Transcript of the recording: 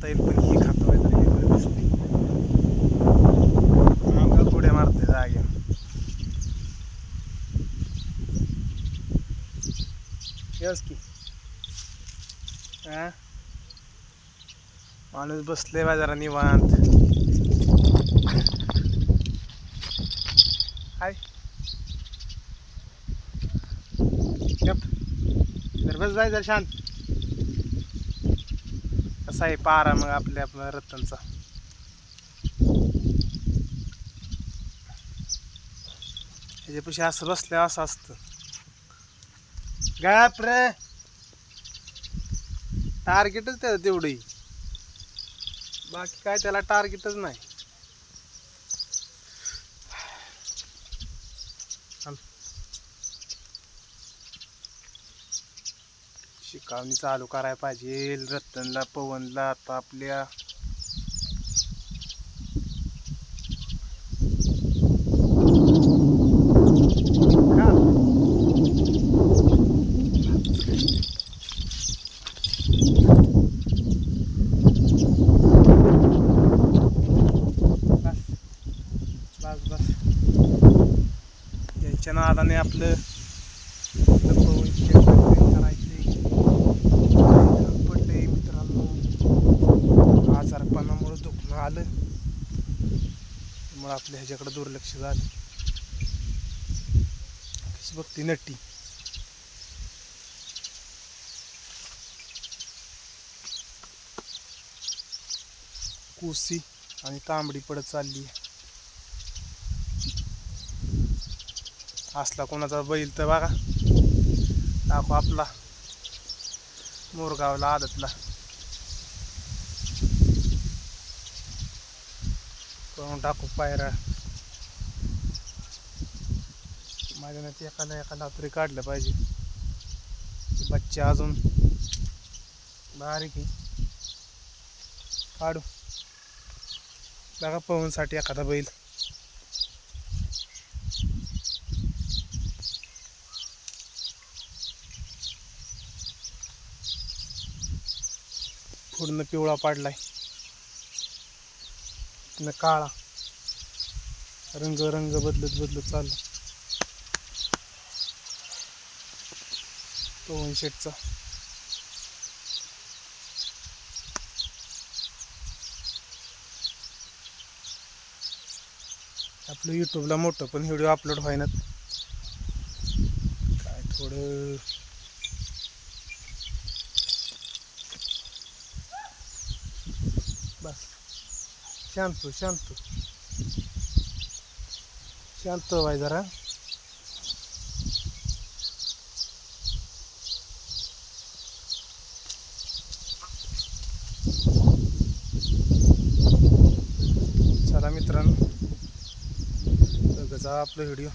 खाता येईल पण ही खातो तर हे करत दिसते मग पुढे मारते जागे. येस की. हा? माणूस बसले बाजारा निवांत. हाय. गप. बस जाय जरा शांत. कसा आहे पारा मग आपल्या आपल्या रतनचा? ह्याच्यापाशी असं बसल्या असं असतं. गप रे. टार्गेटच त्याचं तेवढी. बाकी काय त्याला टार्गेटच नाही. शिकावणी चालू करायला पाहिजे. रतनला पवनला आता आपल्या बस बस यांच्या नादाने आपलं पवन शेत करायचे पडले मित्रांनो आजारपणामुळे दुखणं आलं. त्यामुळे आपल्या ह्याच्याकडे दुर्लक्ष झालं. कशी बघते नट्टी. कुसी आणि तांबडी पडत चालली. असला कोणाचा बैल तर बघा. दाखव आपला. मोरगावला आदतला. करून टाकू पायरा माझ्या नाही एकाला एकाला तरी काढलं पाहिजे. बच्चे अजून बारीक आहे. काढू. बघा पवनसाठी एखादा बैल. पूर्ण पिवळा पाडलाय. काळा. रंग रंग बदलत बदलत चालला. पवन शेटचा आपलं यूट्यूबला मोठं पण व्हिडिओ अपलोड व्हायनात. काय थोडं? बस. शांत शांत. शांत व्हाय जरा. चला मित्रांनो बघा आपला व्हिडिओ